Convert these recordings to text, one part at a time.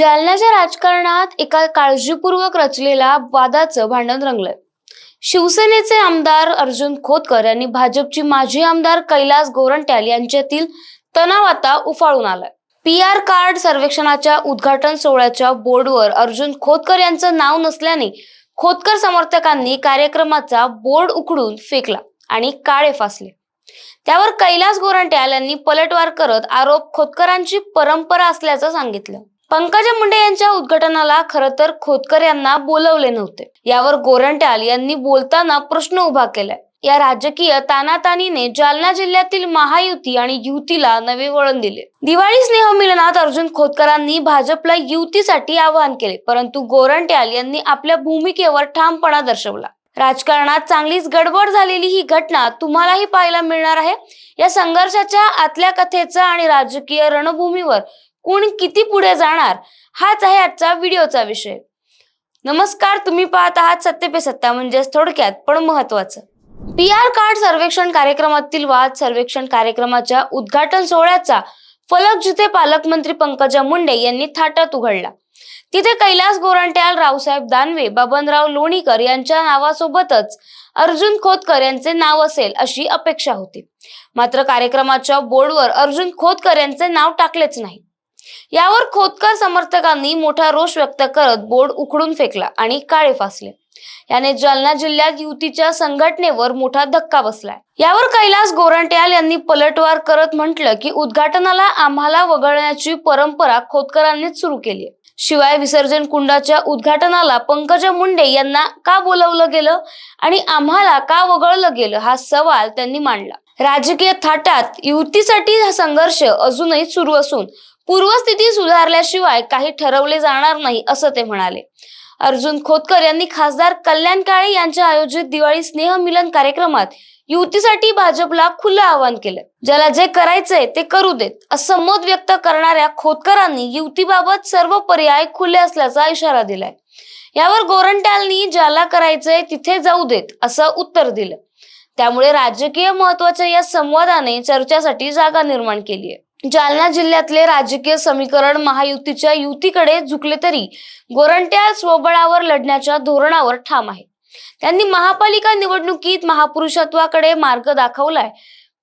जालन्याच्या राजकारणात एका काळजीपूर्वक रचलेल्या वादाचं भांडण रंगलंय. शिवसेनेचे आमदार अर्जुन खोतकर यांनी भाजपची माजी आमदार कैलास गोरंट्याल यांच्यातील तणाव आता उफाळून आलाय. पी आर कार्ड सर्वेक्षणाच्या उद्घाटन सोहळ्याच्या बोर्डवर अर्जुन खोतकर यांचं नाव नसल्याने खोतकर समर्थकांनी कार्यक्रमाचा बोर्ड उखडून फेकला आणि काळे फासले. त्यावर कैलास गोरंट्याल यांनी पलटवार करत आरोप खोतकरांची परंपरा असल्याचं सांगितलं. पंकजा मुंडे यांच्या उद्घाटनाला खरं तर खोतकर यांना बोलवले नव्हते. यावर गोरंट्याल यांनी बोलताना प्रश्न उभा केलाय. या राजकीय तानातानीने जालना जिल्ह्यातील महायुती आणि युतीला नवे वळण दिले. दिवाळी स्नेहमिलनात अर्जुन खोतकरांनी भाजपला युतीसाठी आवाहन केले परंतु गोरंट्याल यांनी आपल्या भूमिकेवर ठामपणा दर्शवला. राजकारणात चांगलीच गडबड झालेली ही घटना तुम्हालाही पाहायला मिळणार आहे. या संघर्षाच्या आतल्या कथेचा आणि राजकीय रणभूमीवर कोण किती पुढे जाणार हाच आहे आजचा व्हिडिओचा विषय. नमस्कार तुम्ही पाहत आहात सत्य पे सत्ता म्हणजेच थोडक्यात पण महत्वाचं पी आर कार्ड सर्वेक्षण कार्यक्रमातील वाद सर्वेक्षण कार्यक्रमाच्या उद्घाटन सोहळ्याचा फलक जिथे पालकमंत्री पंकजा मुंडे यांनी थाटात उघडला. तिथे कैलास गोरंट्याल रावसाहेब दानवे बबनराव लोणीकर यांच्या नावासोबतच अर्जुन खोतकर यांचे नाव असेल अशी अपेक्षा होती. मात्र कार्यक्रमाच्या बोर्डवर अर्जुन खोतकर यांचे नाव टाकलेच नाही. यावर खोतकर समर्थकांनी मोठा रोष व्यक्त करत बोर्ड उखडून फेकला आणि काळे फासले. याने जालना जिल्ह्यात युतीच्या संघटनेवर मोठा धक्का बसलाय. यावर कैलास गोरंट्याल यांनी पलटवार करत म्हटलं की उद्घाटनाला आम्हाला वगळण्याची परंपरा खोतकरांनीच सुरू केली आहे. शिवाय विसर्जन कुंडाच्या उद्घाटनाला पंकजा मुंडे यांना का बोलवलं गेलं आणि आम्हाला का वगळलं गेलं हा सवाल त्यांनी मांडला. राजकीय थाटात युतीसाठी हा संघर्ष अजूनही सुरू असून पूर्वस्थिती सुधारल्याशिवाय काही ठरवले जाणार नाही असं ते म्हणाले. अर्जुन खोतकर यांनी खासदार कल्याण काळे यांच्या आयोजित दिवाळी स्नेह मिलन कार्यक्रमात युतीसाठी भाजपला खुलं आवाहन केलं. ज्याला जे करायचंय ते करू देत असं मत व्यक्त करणाऱ्या खोतकरांनी युतीबाबत सर्व पर्याय खुले असल्याचा इशारा दिलाय. यावर गोरंट्यालनी ज्याला करायचंय तिथे जाऊ देत असं उत्तर दिलं. त्यामुळे राजकीय महत्त्वाच्या या संवादाने चर्चेसाठी जागा निर्माण केली आहे जालना जिल्ह्यातले राजकीय समीकरण महायुतीच्या युतीकडे झुकले तरी गोरंट्या स्वबळावर लढण्याच्या धोरणावर ठाम आहे. त्यांनी महापालिका निवडणुकीत महापुरुषत्वाकडे मार्ग दाखवलाय.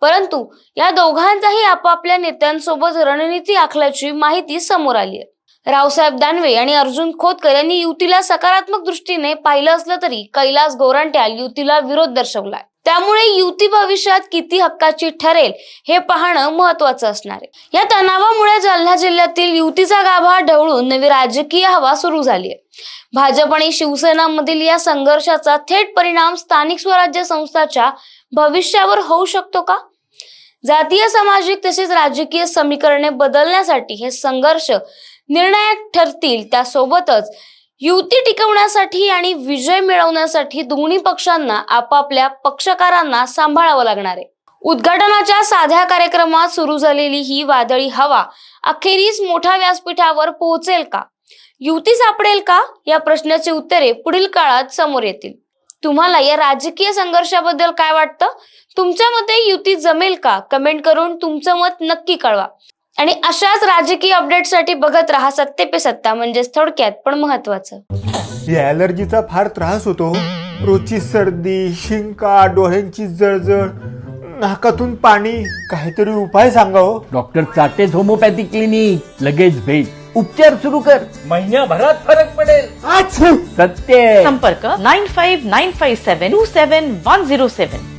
परंतु या दोघांचाही आपापल्या नेत्यांसोबत रणनीती आखल्याची माहिती समोर आली आहे रावसाहेब दानवे आणि अर्जुन खोतकर यांनी युतीला सकारात्मक दृष्टीने पाहिलं असलं तरी कैलास गोरंट्याल युतीला विरोध दर्शवलाय. त्यामुळे युती भविष्यात किती हक्काची ठरेल हे पाहणं महत्वाचं असणार आहे. या तणावामुळे जालना जिल्ह्यातील युतीचा गाभा ढवळून नवी राजकीय हवा सुरू झाली आहे. भाजप आणि शिवसेना मधील या संघर्षाचा थेट परिणाम स्थानिक स्वराज्य संस्थाच्या भविष्यावर होऊ शकतो का? जातीय सामाजिक तसेच राजकीय समीकरणे बदलण्यासाठी हे संघर्ष निर्णायक ठरतील त्यासोबतच युती टिकवण्यासाठी आणि विजय मिळवण्यासाठी दोन्ही पक्षांना आपापल्या पक्षकारांना सांभाळावं लागणार आहे. उद्घाटनाच्या साध्या कार्यक्रमात सुरू झालेली ही वादळी हवा अखेरीस मोठ्या व्यासपीठावर पोहोचेल का? युती सापडेल का? या प्रश्नाची उत्तरे पुढील काळात समोर येतील. तुम्हाला या राजकीय संघर्षाबद्दल काय वाटतं? तुमच्या मते युती जमेल का? कमेंट करून तुमचं मत नक्की कळवा. आणि अशाच राजकीय अपडेटसाठी बघत राहा सत्य पे सत्ता म्हणजेच थोडक्यात पण महत्वाचं. या ॲलर्जीचा फार त्रास होतो रोजची सर्दी शिंका डोळ्यांची जळजळ नाकातून पाणी काहीतरी उपाय सांगा हो. डॉक्टर चाटेज होमोपॅथी क्लिनिक लगेच भेट. उपचार सुरू कर. महिन्याभरात फरक पडेल. सत्य. संपर्क nine five nine five seven two seven one zero seven